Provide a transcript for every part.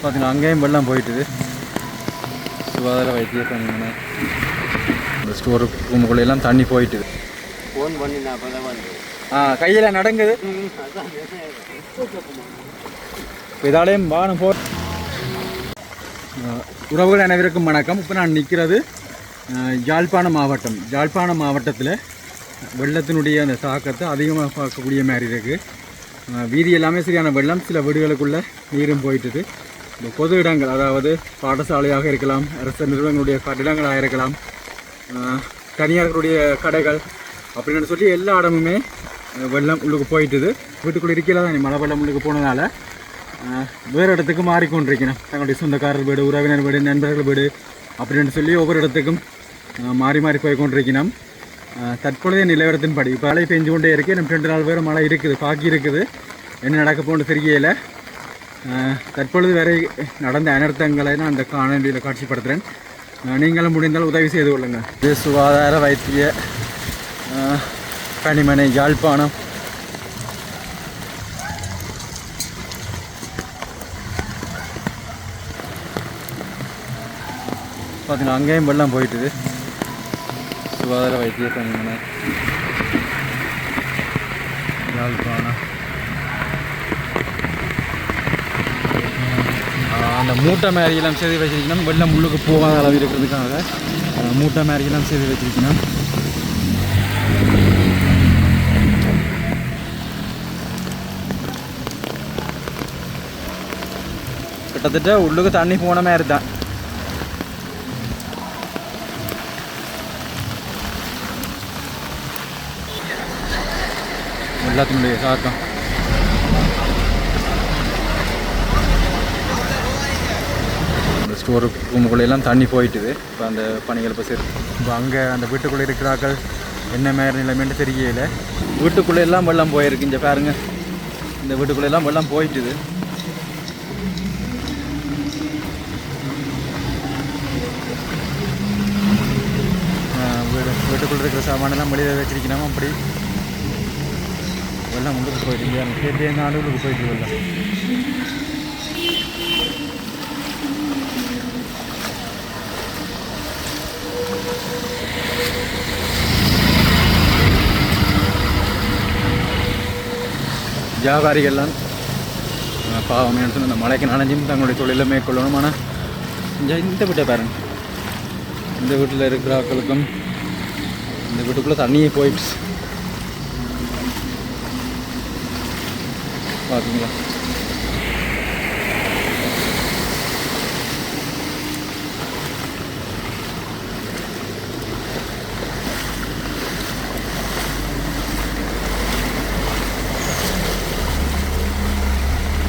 பார்த்தீங்கன்னா அங்கேயும் வெள்ளம் போயிட்டுது. சுகாதார வைத்திய பணிமனை இந்த ஸ்டோர் ரூமுக்குள்ள எல்லாம் தண்ணி போயிட்டுது. ஃபோன் பண்ணி நான் அப்போ தான் ஆ கையில் நடங்குது. இதாலேயும் வாகனம் போ உறவுகள் அனைவருக்கும் வணக்கம். இப்போ நான் நிற்கிறது யாழ்ப்பாணம் மாவட்டம். யாழ்ப்பாணம் மாவட்டத்தில் வெள்ளத்தினுடைய அந்த தாக்கத்தை அதிகமாக பார்க்கக்கூடிய மாதிரி இருக்குது வீதி எல்லாமே சரியான வெள்ளம். சில வீடுகளுக்குள்ள நீரும் போயிட்டுது. இந்த பொது இடங்கள் அதாவது பாடசாலையாக இருக்கலாம் அரசு நிறுவனங்களுடைய கட்டிடங்களாக இருக்கலாம் தனியார்களுடைய கடைகள் அப்படின்னு சொல்லி எல்லா இடமுமே வெள்ளம் உள்ளுக்கு போயிட்டுது. வீட்டுக்குள்ளே இருக்கல தான் மழை வெள்ளம் உள்ளுக்கு போனதால் வேறு இடத்துக்கு மாறிக்கொண்டிருக்கணும் தங்களுடைய சொந்தக்காரர் வீடு உறவினர் வீடு நண்பர்கள் வீடு அப்படின்னு சொல்லி ஒவ்வொரு இடத்துக்கும் மாறி மாறி போய் கொண்டிருக்கணும் தற்பொழுதைய நிலவரத்தின்படி இப்போ மழை பெஞ்சு கொண்டே இருக்குது நம்ம ரெண்டு நாள் பேரும் மழை இருக்குது. பாக்கி இருக்குது. என்ன நடக்க போன்னு தெரியல. தற்பொழுது வரை நடந்த அனர்த்தங்களை நான் அந்த காணொலியில் காட்சிப்படுத்துகிறேன் நீங்களும் முடிந்தால் உதவி செய்து கொள்ளுங்கள் இது சுகாதார வைத்திய அஹ் பணிமனை யாழ்ப்பாணம். பார்த்தீங்கன்னா அங்கேயும் வெள்ளம் போயிட்டுது. சுகாதார வைத்திய பணிமனை அந்த மூட்டை மாதிரியெல்லாம் செய்து வச்சிருக்கணும். வெள்ளம் உள்ளுக்கு போகாத அளவு இருக்கிறதுக்காக மூட்டை மாதிரியெல்லாம் செய்து வச்சிருக்கணும். கிட்டத்தட்ட உள்ளுக்கு தண்ணி போன மாதிரி தான் எல்லாத்தினுடைய தாக்கம் இந்த ஸ்டோர் ரூமுக்குள்ள எல்லாம் தண்ணி போயிட்டுது. இப்போ அந்த பணிகள் இப்போ சரி இப்போ அங்கே அந்த வீட்டுக்குள்ளே இருக்கிறார்கள். என்ன மாதிரி நிலைமைன்னு தெரியல. வீட்டுக்குள்ளே எல்லாம் வெள்ளம் போயிருக்கு. இங்கே பாருங்க. இந்த வீட்டுக்குள்ளே எல்லாம் வெள்ளம் போயிட்டுது. வீடு வீட்டுக்குள்ளே இருக்கிற சாமானெல்லாம் வெளியில் வச்சிருக்கணும் அப்படி? வெள்ளம் உள்ளுக்கு போயிட்டு இங்கே கேட்டே நாடுகளுக்கு போயிட்டு வெள்ளம் வியாபாரிகள்லாம் பாவம் என்ன சொன்ன இந்த மழைக்கு நனைஞ்சும் தங்களுடைய தொழிலை மேற்கொள்ளணும் ஆனால் இந்த வீட்டை பாருங்க இந்த வீட்டில் இருக்கிற ஆட்களுக்கும் இந்த வீட்டுக்குள்ளே தண்ணியே போயிடுச்சு பார்த்தீங்களா?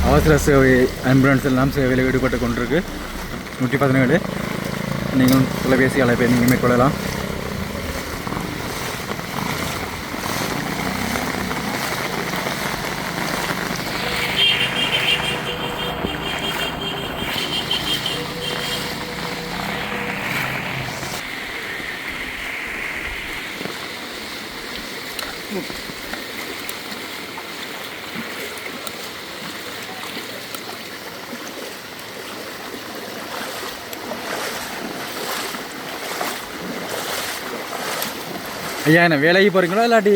அவசர சேவை ஆம்புலன்ஸ் எல்லாம் சேவையில் ஈடுபட்டு கொண்டிருக்கு. நூற்றி பதினேழு. நீங்களும் தொலைபேசி அழைப்பை நீங்கள் மேற்கொள்ளலாம். ஐயா என்ன வேலைக்கு போகிறீங்களா இல்லாட்டி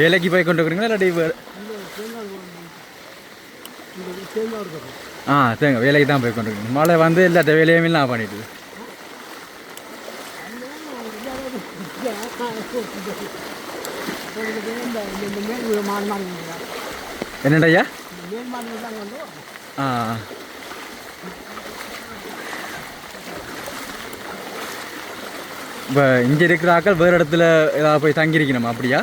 வேலைக்கு போய் கொண்டு இருக்கிறீங்களா இல்லாட்டி ஆ தேங்க வேலைக்கு தான் போய் கொண்டு மழை வந்து இல்லாட்ட வேலையுமே நான் பண்ணிட்டு. என்னடா ஐயா ஆ இப்போ இங்கே இருக்கிற ஆட்கள் வேறு இடத்துல ஏதாவது போய் தங்கியிருக்கணுமா அப்படியா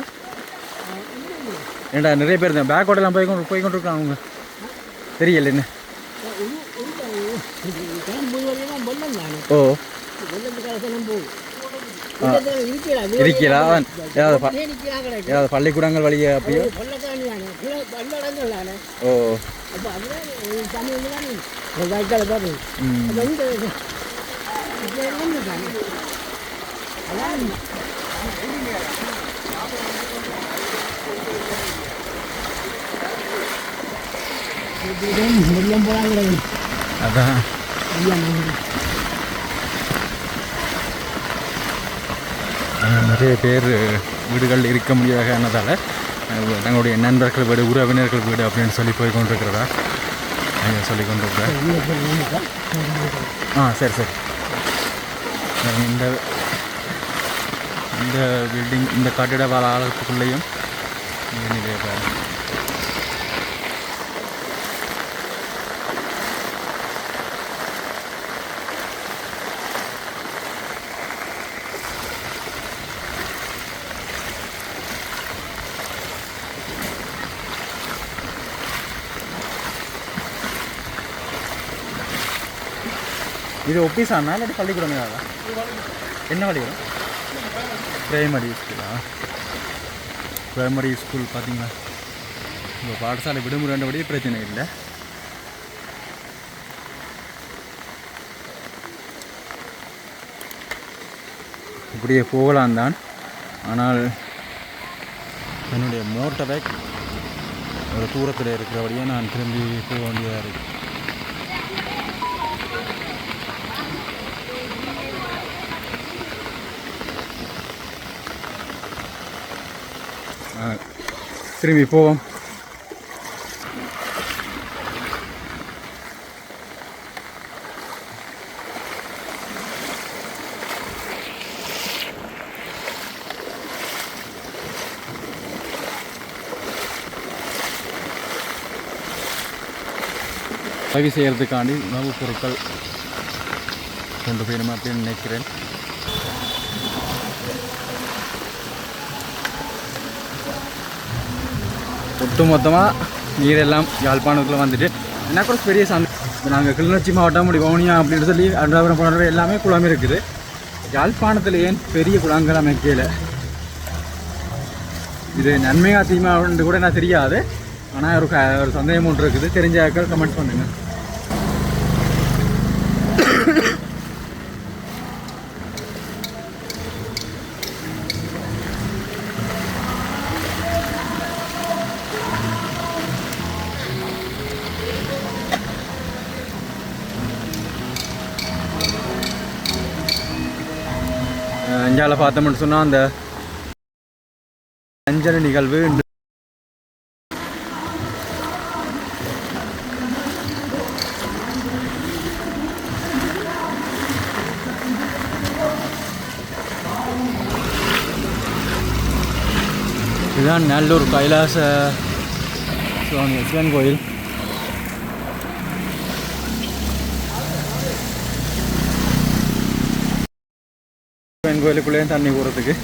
ஏன்டா நிறைய பேர் இந்த பேக் எல்லாம் போய் கொண்டு போய் கொண்டு இருக்காங்க அவங்க தெரியல என்ன ஓ இருக்கிறான் ஏதாவது பள்ளிக்கூடங்கள் வழியே அப்படியோ? ஓ. அதான். நிறைய பேர் வீடுகள் இருக்க முடியாத காரணத்தால் தங்களுடைய நண்பர்கள் வீடு உறவினர்கள் வீடு அப்படின்னு சொல்லி போய் கொண்டிருக்கிறதா? ஐயா சொல்லி கொண்டிருக்கிறார் ஆ சரி சரி. இந்த இந்த பில்டிங் இந்த கட்டிட வளாகத்துக்குள்ளேயும் நிறைய பேர் இது ஒப்பீஸானா இல்லாட்டி பள்ளிக்கூடமே ஏதாவது என்ன பள்ளிக்கூடம்? பிரைமரி ஸ்கூலா பிரைமரி ஸ்கூல் பார்த்தீங்களா இப்போ பாடசாலை விடுமுறைன்றபடியே பிரச்சனை இல்லை. இப்படியே போகலாம் தான். ஆனால் என்னுடைய மோட்டர் பைக் ஒரு தூரத்தில் இருக்கிறபடியே நான் திரும்பி போக வேண்டியதாக இருக்குது திரும்பி போவோம். பதிவு செய்கிறதுக்காண்டி உணவுப் பொருட்கள் கொண்டு போயிடும் அப்படின்னு நினைக்கிறேன். ஒட்டு மொத்தமாக நீரெல்லாம் யாழ்ப்பாணத்துக்குள்ளே வந்துட்டு என்ன கூட பெரிய சந்தை இப்போ நாங்கள் கிளிநொச்சி மாவட்டம் அப்படி வவுனியா அப்படின்னு சொல்லி அன்றாபுரம் போனவே எல்லாமே குளம் இருக்குது. யாழ்ப்பாணத்தில் ஏன் பெரிய குளங்கள் அமைக்கல இது நன்மையாக தீமான்னு கூட எனக்கு தெரியாது. ஆனால் ஒரு க- ஒரு சந்தேகம் ஒன்று இருக்குது. தெரிஞ்சாக்கள் கமெண்ட் பண்ணுங்கள் இந்தியாவில் பார்த்தோம்னு சொன்னால் அந்த அஞ்சன நிகழ்வு இதுதான் நல்லூர் கைலாச சுவாமி சிவன் கோயில். கோயிலுக்குள்ளேயும் தண்ணி போகிறதுக்கு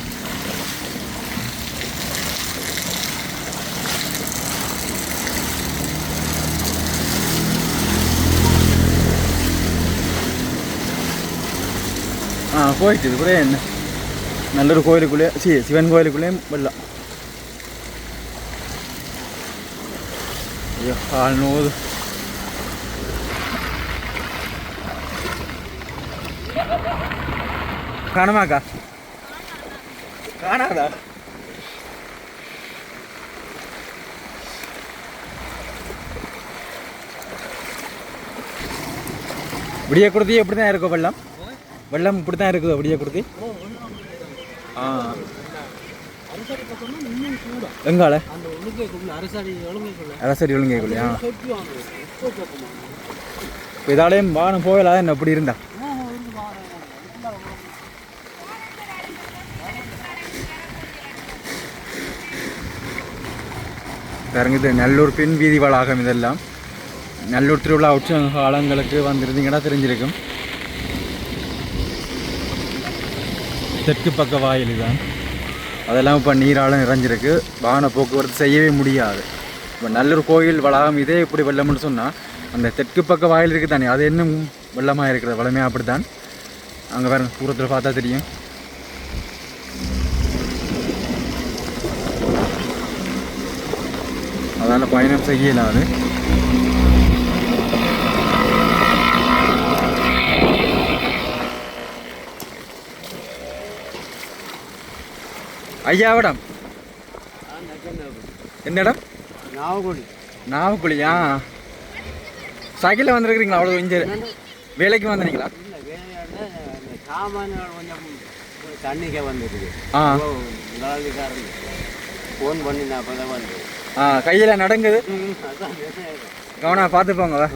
ஆ போயிட்டு இது கூட என்ன நல்லொரு கோயிலுக்குள்ளே சி சிவன் கோயிலுக்குள்ளேயும் வெள்ளம் ஐயோ ஆள் நோது காணுமாக்கா காணாதா விடிய குடுத்தி எப்படி தான் இருக்கும் வெள்ளம் வெள்ளம் இப்படி தான் இருக்குது விடிய கொடுத்தி ஆ எங்கால அரசடி ஒழுங்கைக்குள்ளையா இதாலேயும் வானம் போகலாம் என்ன அப்படி இருந்தா பாருங்க இது நல்லூர் பின் வீதி வளாகம் இதெல்லாம். நல்லூர் திருவிழா உற்சவ காலங்களுக்கு வந்திருந்தீங்கன்னா தெரிஞ்சிருக்கும். தெற்கு பக்க வாயில் தான் அதெல்லாம் இப்போ நீராலும் நிறைஞ்சிருக்கு. வாகன போக்குவரத்து செய்யவே முடியாது. இப்போ நல்லூர் கோயில் வளாகம் இதே இப்படி வெள்ளம்னு சொன்னால் அந்த தெற்கு பக்க வாயில் இருக்குது தானே அது இன்னும் வெள்ளமாக இருக்கிறது. வளமையாக அப்படித்தான். அங்கே வேறு தூரத்தில் பார்த்தா தெரியும். அதனால் பயணம் செய்ய இயலாது ஐயா இடம் என்ன இடம் நாவகுடி நாவக்குழியா சைக்கிளில் வந்திருக்கிறீங்களா? அவ்வளோ இங்கே வேலைக்கு இந்த சாமான்கள் கொஞ்சம் தண்ணிக்க வந்துருக்கு ஆ. ஃபோன் பண்ணி நான் அப்போ தான் வந்தேன் ஆ கையில் நடங்குது. கவனா பார்த்துப்போங்க கவனம் வா.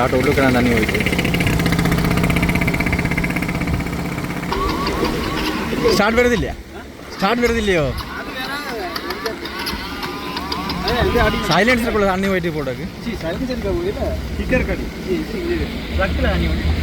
ஆட்டோ உள்ளுக்கு நான் தண்ணி போயிட்டு ஸ்டார்ட் வருது இல்லையா? ஸ்டார்ட் வருது இல்லையோ? சைலன்ஸருக்குள்ள தண்ணி போயிட்டு போட்டாக்கு ஸ்டிக்கர் கடி ட்ரக்கில் தண்ணி போயிட்டு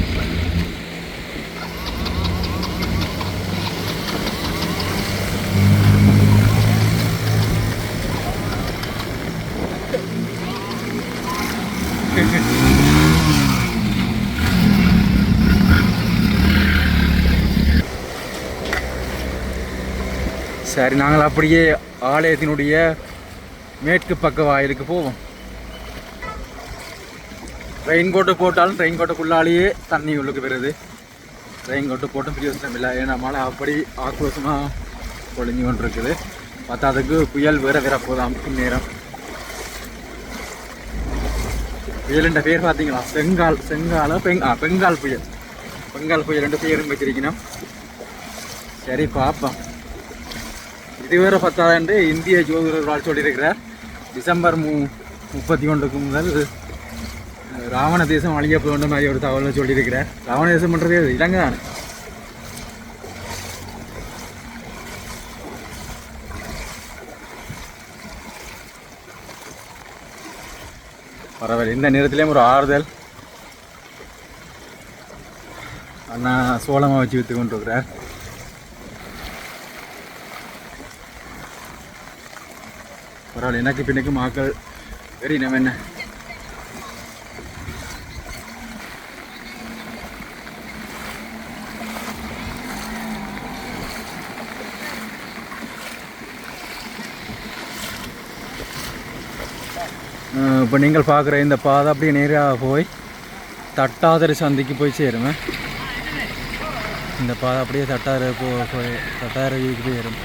சரி நாங்கள் அப்படியே ஆலயத்தினுடைய மேற்கு பக்க வாயிலுக்கு போவோம். ரெயின் கோட்டு போட்டாலும் ரெயின் கோட்டுக்குள்ளாலேயே தண்ணி உள்ளுக்கு வருது. ரெயின் கோட்டு போட்டும் பிரயோசனம் இல்லை. ஏன்னா மழை அப்படி ஆக்ரோஷமாக பொழிஞ்சு கொண்டு இருக்குது பத்தாவதுக்கு புயல் வேற வேற போதாம் நேரம். புயலுண்ட பேர் பார்த்தீங்களா? செங்கால் செங்கால பெங் பெங்கால் புயல். பெங்கால் புயல் ரெண்டு பேரும் வச்சிருக்கணும் சரி பார்ப்போம். இது பத்தாவது பத்தாண்டு இந்திய ஜோதிடர்களால் சொல்லியிருக்கிறார். டிசம்பர் மு முப்பத்தி ஒன்றுக்கு முதல் ராவண தேசம் அழியப்பட வேண்டும் மாதிரி ஒரு தகவலை சொல்லியிருக்கிறார். ராவண தேசம்ன்றது எது? இலங்கை தான். பரவாயில்ல இந்த நேரத்திலேயும் ஒரு ஆறுதல். அண்ணா சோளமாக வச்சு விற்று கொண்டிருக்கிறார். இருக்கிறார் பரவாயில்ல எனக்கு பின்னுக்கு மாக்கள் வெறி நம்ம இப்போ நீங்கள் பார்க்குற இந்த பாதை அப்படியே நேராக போய் தட்டாதரை சந்திக்கு போய் சேருமே. இந்த பாதை அப்படியே தட்டாறு போ போய் தட்டாறு வீதிக்கு போய் சேரும்.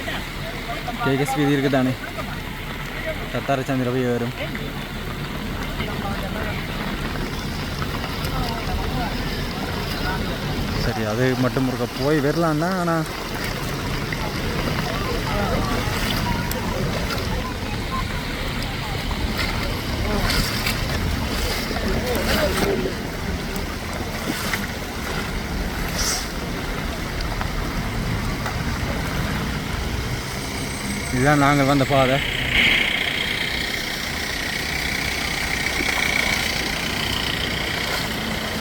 கேகஸ் வீதி இருக்குது தானே தத்தார சந்திர போய் வரும் சரி அது மட்டும் இருக்க போய் வரலான்னா ஆனால் இதுதான் நாங்கள் வந்த பாதை.